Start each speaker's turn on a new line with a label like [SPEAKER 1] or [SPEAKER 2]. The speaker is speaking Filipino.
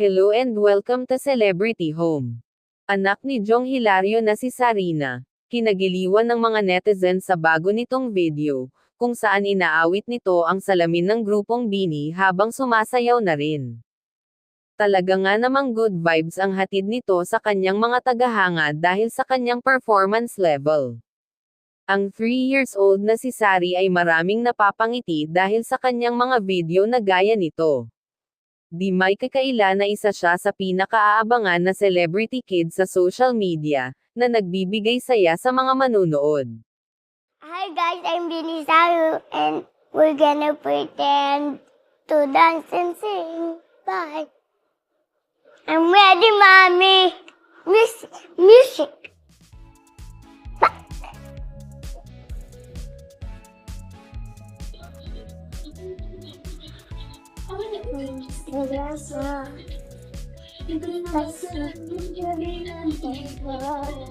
[SPEAKER 1] Hello and welcome to Celebrity Home. Anak ni Jong Hilario na si Sarina. Kinagiliwan ng mga netizens sa bago nitong video, kung saan inaawit nito ang salamin ng grupong Bini habang sumasayaw na rin. Talaga nga namang good vibes ang hatid nito sa kanyang mga tagahanga dahil sa kanyang performance level. Ang 3 years old na si Sari ay maraming napapangiti dahil sa kanyang mga video na gaya nito. Di may kakaila na isa siya sa pinakaaabangan na celebrity kid sa social media, na nagbibigay saya sa mga manunood.
[SPEAKER 2] Hi guys, I'm Vinny Saru and we're gonna pretend to dance and sing. Bye. I'm ready, mommy. Miss music. Wala.